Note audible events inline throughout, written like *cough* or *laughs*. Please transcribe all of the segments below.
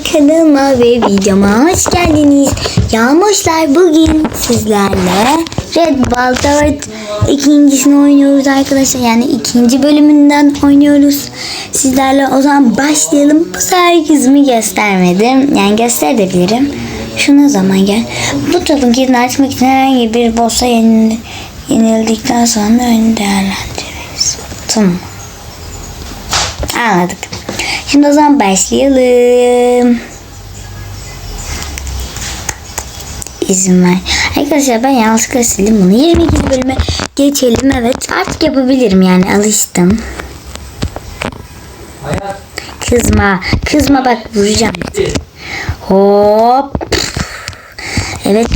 Kanalıma ve videoma hoş geldiniz. Yağmurlar bugün sizlerle Red Ball 4 ikincisini oynuyoruz arkadaşlar. Yani ikinci bölümünden oynuyoruz. Sizlerle o zaman başlayalım. Bu sefer yüzümü göstermedim. Yani gösterebilirim. Şuna zaman gel. Bu topun kilidini açmak için herhangi bir boss'a yenil yenildikten sonra önü değerlendiririz. Tamam. Anladık. Şimdi o zaman başlayalım. İzin ver. Arkadaşlar ben yanlışlıkla sildim bunu. 22. bölüme geçelim. Evet artık yapabilirim yani alıştım. Kızma. Kızma bak vuracağım. Hop. Evet.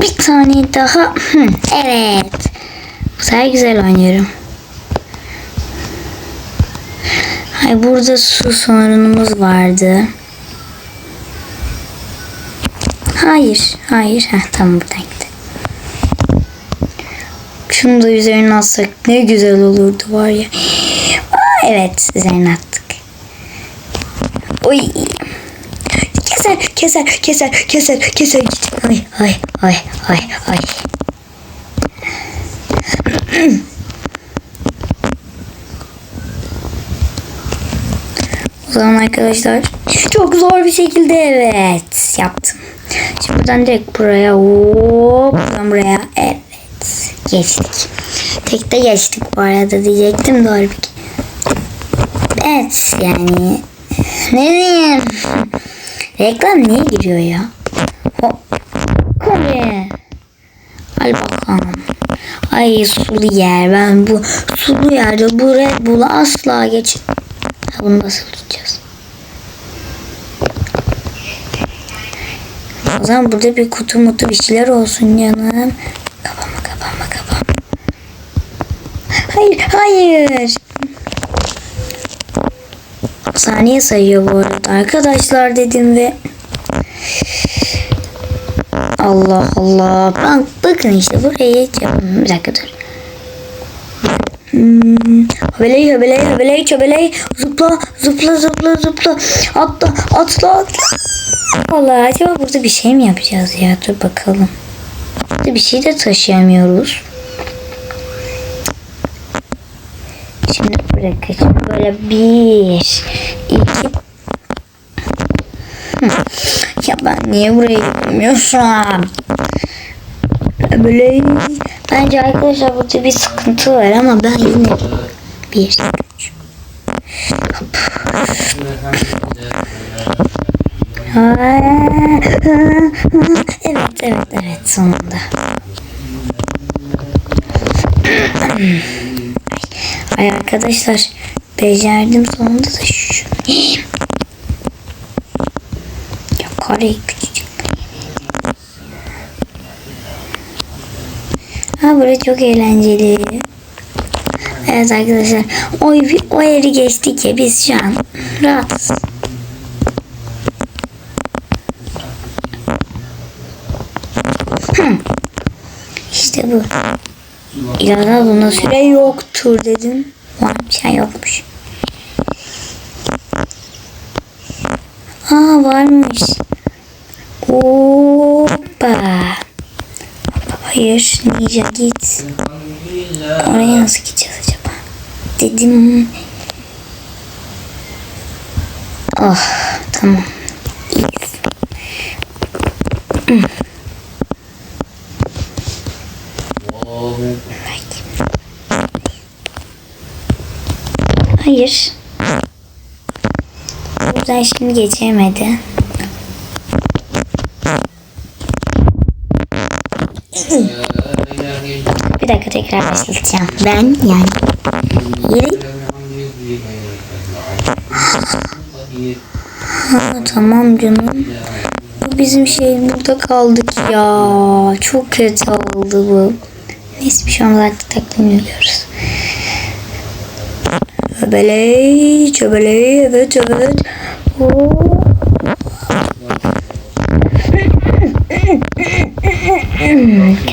Bir tane daha. Evet. Bu sefer güzel oynuyorum. Hay burada su sorunumuz vardı. Hayır. Hayır. Heh, tamam buradan gitti. Şunu da üzerine atsak ne güzel olurdu var ya. Aa, evet üzerine attık. Oy. Keser, keser, keser, keser, keser. Git. Ay, ay, ay, ay, ay. *clears throat* O zaman arkadaşlar çok zor bir şekilde evet yaptım. Şimdi buradan direkt buraya hop buraya evet geçtik. Tek de geçtik bu arada diyecektim doğru bir Evet yani ne diyeyim? Reklam niye giriyor ya? Hop. Kore. Al bakalım. Ay sulu yer. Ben bu sulu yerde bu Red Bull'u asla geç. Bunu nasıl tutacağız? O zaman burada bir kutu mutu bir şeyler olsun canım. Kapama kapama kapama. Hayır hayır. Saniye sayıyor bu arada arkadaşlar dedim ve Allah Allah. Bak, bakın işte buraya hiç yapamam. Bir dakika dur. Hmm. Höbeley höbeley höbeley çöbeley zıpla zıpla zıpla zıpla atla atla atla. Vallahi acaba burada bir şey mi yapacağız ya? Dur bakalım. Burada bir şey de taşıyamıyoruz. Şimdi bırakacağım. Böyle bir, iki. Ya ben niye buraya gitmiyorsam? Böyle bence arkadaşlar burada bir sıkıntı var ama ben yine bir. Evet, evet, evet sonunda. Ay arkadaşlar becerdim sonunda da şu. ya kareyi küçücük. Ha burası çok eğlenceli. Evet arkadaşlar o, o yeri geçtik ya biz şu an rahatız. Hı. İşte bu. İlana buna süre yoktur dedim. Varmış ya yokmuş. Aa varmış. Hoppa. Hayır Ninja git. Oraya nasıl gideceğiz acaba? Dedim. Oh tamam. Belki. Hayır. Buradan şimdi geçemedi. Bir dakika tekrar başlatacağım. Ben yani yeri ha, tamam canım. Bu bizim şey burada kaldık ya. Çok kötü oldu bu. Neyse bir şey olmaz artık taklidini yapıyoruz. Öbeley, çöbeley, evet evet. Oo.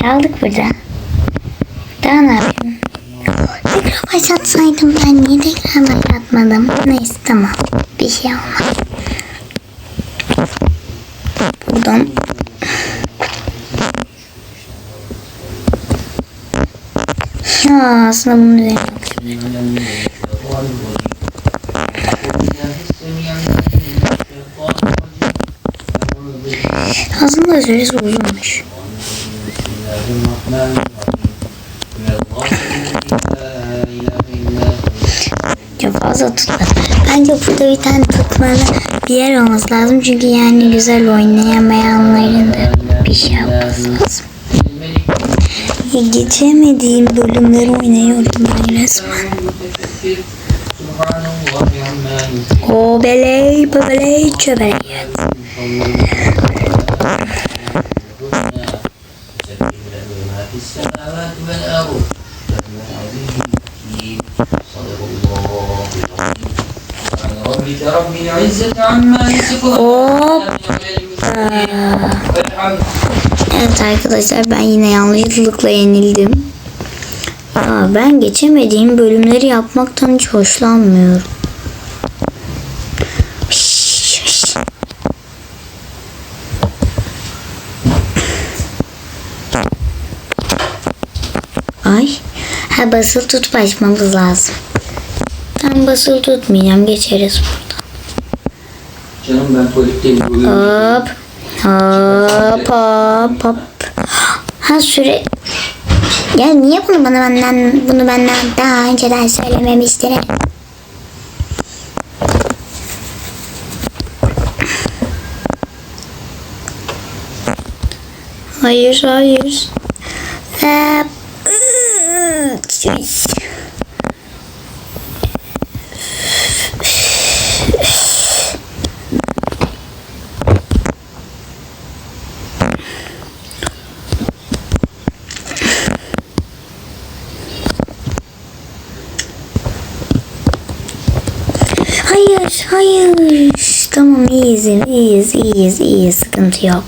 *clears throat* Kaldık burada. Daha ne yapayım? Tekrar başlatsaydım ben niye tekrar başlatmadım? Neyse tamam. Bir şey olmaz. Buradan Ya aslında bunu üzerine Aslında süresi uzunmuş. fazla tutmadı. Bence burada bir tane tutmalı bir yer olması lazım. Çünkü yani güzel oynayamayanların da bir şey yapması lazım. Ya Geçemediğim bölümleri oynuyorum ben resmen. O beley beley çöbeley. السماوات والأرض Rabbil izzeti amma yasifun. Evet arkadaşlar ben yine yanlışlıkla yenildim. Aa, ben geçemediğim bölümleri yapmaktan hiç hoşlanmıyorum. Ay. Ha basılı tutma açmamız lazım. Ben basılı tutmayacağım. Geçeriz. Canım ben tuvaletteyim. Hop. Hop hop hop. Ha süre... Ya niye bunu bana benden bunu benden daha önceden söylememiştin? Hayır hayır. Hop. Çüş. Hayır, hayır. İyiyiz, iyiyiz, iyiyiz, iyiyiz. Sıkıntı yok.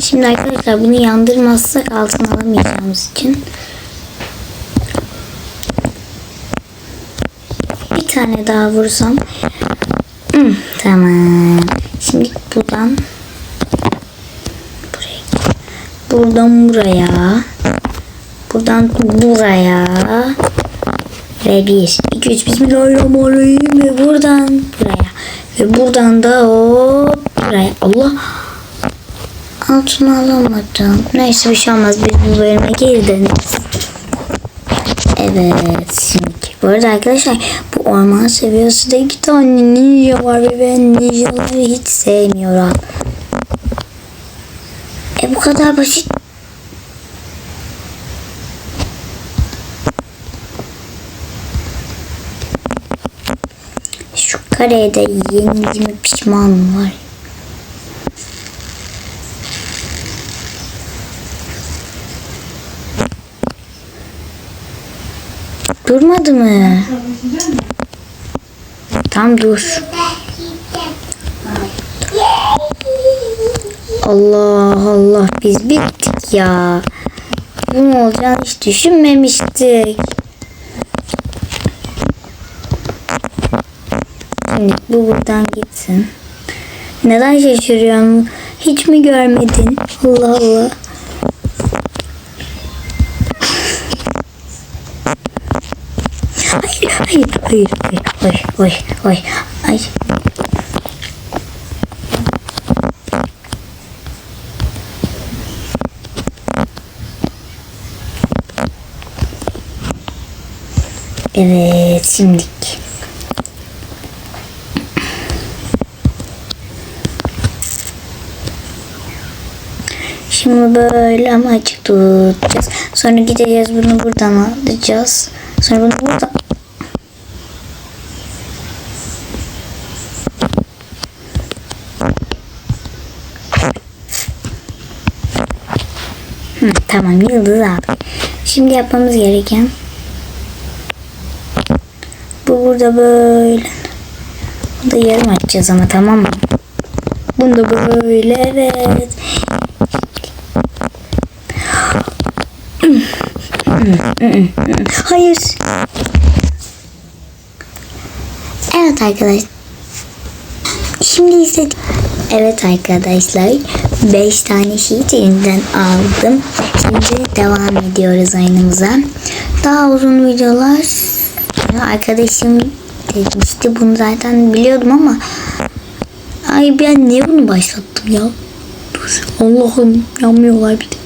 Şimdi arkadaşlar bunu yandırmazsak altın alamayacağımız için Bir tane daha vursam. Hmm, tamam. Şimdi buradan buraya. Buradan buraya. Buradan buraya. Ve bir, iki, üç, bismillahirrahmanirrahim ve buradan buraya. Ve buradan da hop buraya. Allah. Altını alamadım. Neyse bir şey olmaz. Biz bu bölüme geri döneriz. Evet şimdi bu arada arkadaşlar orman seviyesinde iki tane ninja var ve ben ninjaları hiç sevmiyorum. E bu kadar basit. Şu karede yenildiğime pişman var. Durmadı mı? Tam dur. Allah Allah biz bittik ya. Bu olacağını hiç düşünmemiştik. Şimdi bu buradan gitsin. Neden şaşırıyorsun? Hiç mi görmedin? Allah Allah. Hayır, hayır, hayır, hayır, hayır, hayır, hayır. Evet, şimdilik. Şimdi böyle ama açık tutacağız. Sonra gideceğiz bunu buradan alacağız. Sonra bunu buradan... Hı, tamam yıldız aldık. Şimdi yapmamız gereken bu burada böyle. Bunu da yarım açacağız ama tamam mı? Bunu da böyle evet. Hayır. Evet arkadaşlar. Şimdi ise evet arkadaşlar 5 tane sheet elinden aldım. Şimdi devam ediyoruz oyunumuza. Daha uzun videolar arkadaşım demişti bunu zaten biliyordum ama ay ben niye bunu başlattım ya? Allah'ım yanmıyorlar bir de.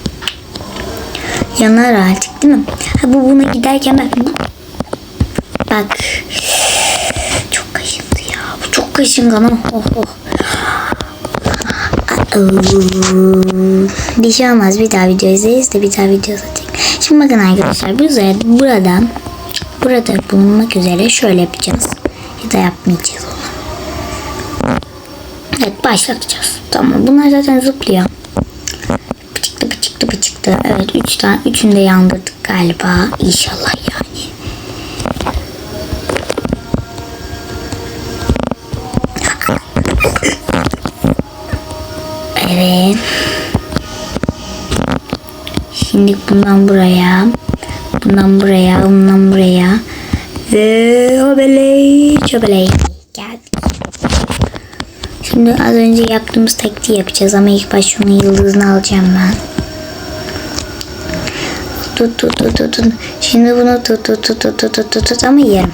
Yanar artık değil mi? Ha bu buna giderken ben bak çok kaşındı ya. Bu çok kaşıngan. Oh, oh. Aa, Bir şey olmaz. Bir daha video izleriz de bir daha video atacak. Şimdi bakın arkadaşlar. Biz burada burada bulunmak üzere şöyle yapacağız. Ya da yapmayacağız onu. Evet başlatacağız. Tamam. Bunlar zaten zıplıyor. Bıçıktı bıçıktı bıçıktı. Evet üç tane. Üçünü de yandırdık galiba. İnşallah yani. Evet. Şimdi bundan buraya. Bundan buraya. Bundan buraya. Ve obeley. Çobeley. Şimdi az önce yaptığımız taktiği yapacağız ama ilk baş şunun yıldızını alacağım ben. Tut tut tut tut tut. Şimdi bunu tut tut tut tut tut tut tut, tut ama yerim.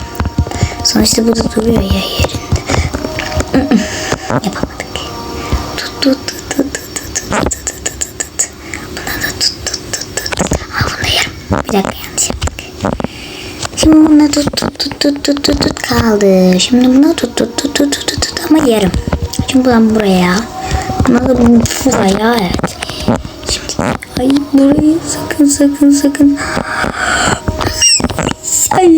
Sonuçta bu da duruyor ya yerinde. *laughs* Yapamam. Buna da tut tut tut tut. Al bunu yerim. Bir dakika yanlış. Şimdi buna tut tut tut tut tut tut tut kaldı. Şimdi buna tut tut tut tut tut tut ama yarım. Şimdi buradan buraya. Buna da bunu buraya evet. Şimdi ay burayı sakın sakın sakın. Ay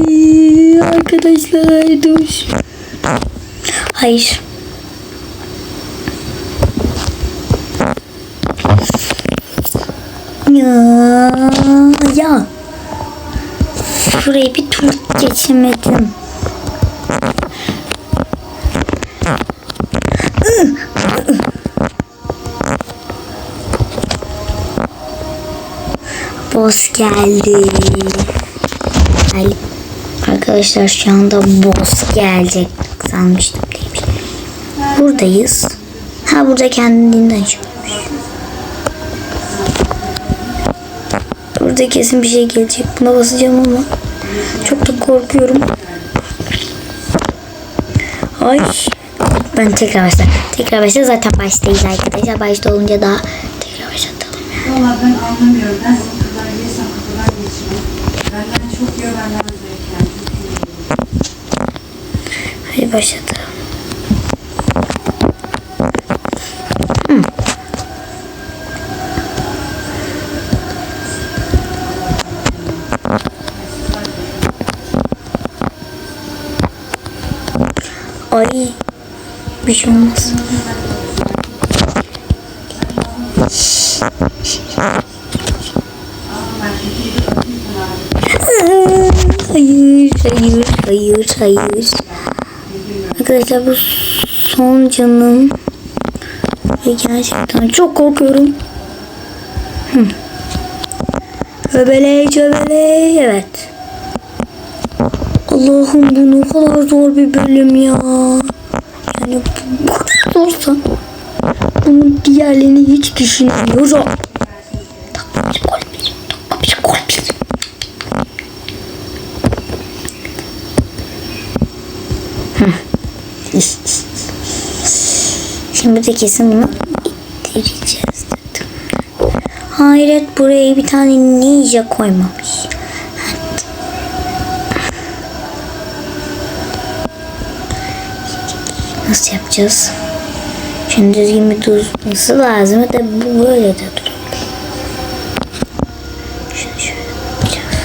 arkadaşlar dur. Hayır. Ya. Şurayı bir tur geçemedim. Boss geldi. Ay, arkadaşlar şu anda boss gelecek sanmıştım değilmiş. Buradayız. Ha burada kendinden çıkmış. Burada kesin bir şey gelecek. Buna basacağım ama çok da korkuyorum. Ay. Ben tekrar başla. Tekrar başla. Zaten baştayız arkadaşlar. Başta olunca daha tekrar başlatalım. Valla ben anlamıyorum. Ben kadar yesem kadar geçmem. Benden çok yiyor, benden zevk yani. Hadi başlatalım. Ay bir şey olmaz. Hayır, hayır, hayır, hayır. Arkadaşlar bu son canım. Ve gerçekten çok korkuyorum. Hı. Öbeley çöbeley. Evet. Allah'ım bu ne kadar zor bir bölüm ya. Yani bu, kadar zorsa bunun diğerlerini hiç düşünmüyorum. Şimdi de kesin bunu ittireceğiz dedim. Hayret buraya bir tane ninja koymamış. Nasıl yapacağız? Şimdi düzgün bir durması lazım da bu böyle de durur. Şunu şöyle yapacağız.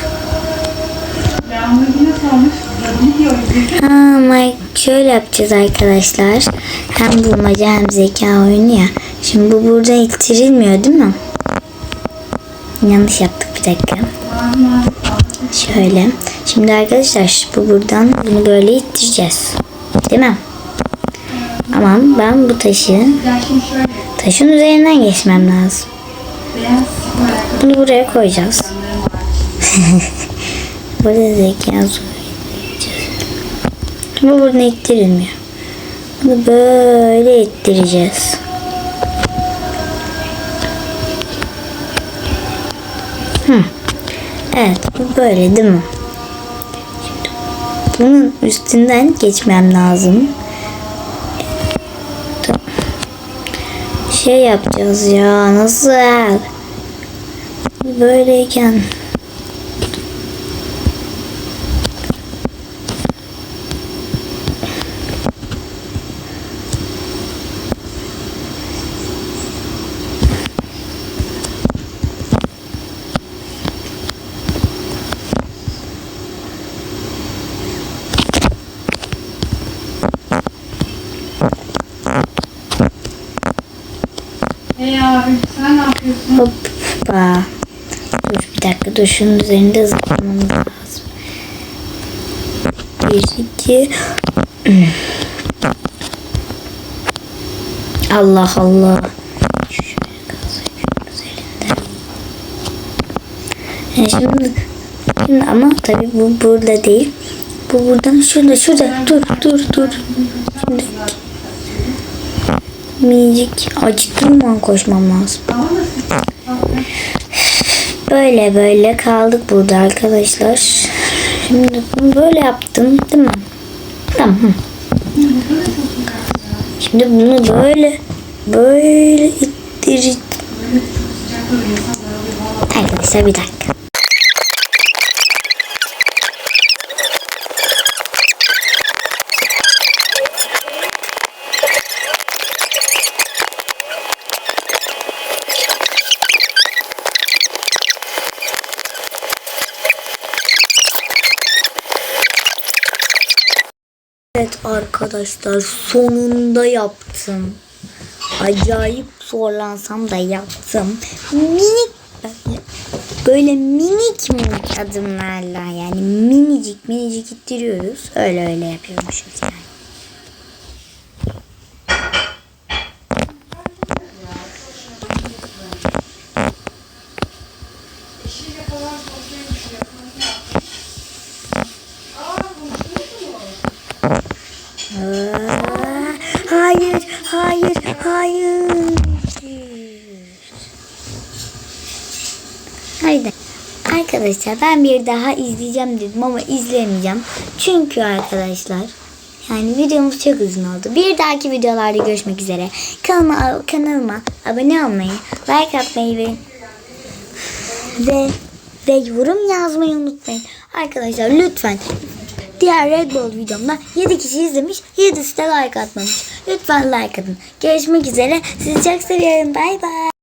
Mike şöyle yapacağız arkadaşlar. Hem bulmaca hem zeka oyunu ya. Şimdi bu burada ittirilmiyor değil mi? Yanlış yaptık bir dakika. Şöyle. Şimdi arkadaşlar bu buradan bunu böyle ittireceğiz. Değil mi? Tamam ben bu taşı şimdi taşın üzerinden geçmem lazım. Bunu buraya koyacağız. *laughs* Burada zeka. Bu buradan ittirilmiyor. Bunu böyle ittireceğiz. Evet bu böyle değil mi? Şimdi bunun üstünden geçmem lazım. Şey yapacağız ya nasıl? Böyleyken Yapıyorsun? Hoppa. Dur bir dakika dur şunun üzerinde zıplamamız lazım. Bir iki. *clears throat* Allah Allah. Yani şimdi, şimdi ama tabii bu burada değil. Bu buradan şurada şurada. Dur dur dur. Şimdi minicik acıttığım an koşmam lazım. Böyle böyle kaldık burada arkadaşlar. Şimdi bunu böyle yaptım değil mi? Tamam. Şimdi bunu böyle böyle ittireceğim. Arkadaşlar bir dakika. Evet arkadaşlar sonunda yaptım. Acayip zorlansam da yaptım. Minik böyle, böyle minik minik adımlarla yani minicik minicik ittiriyoruz. Öyle öyle yapıyormuşuz yani. Aa, Hayır, hayır, hayır. Haydi. Arkadaşlar ben bir daha izleyeceğim dedim ama izlemeyeceğim. Çünkü arkadaşlar yani videomuz çok uzun oldu. Bir dahaki videolarda görüşmek üzere. Kanalıma, kanalıma abone olmayı, like atmayı ve ve ve yorum yazmayı unutmayın. Arkadaşlar lütfen diğer Red Bull videomda 7 kişi izlemiş 7'si de like atmamış. Lütfen like atın. Görüşmek üzere. Sizi çok seviyorum. Bay bay.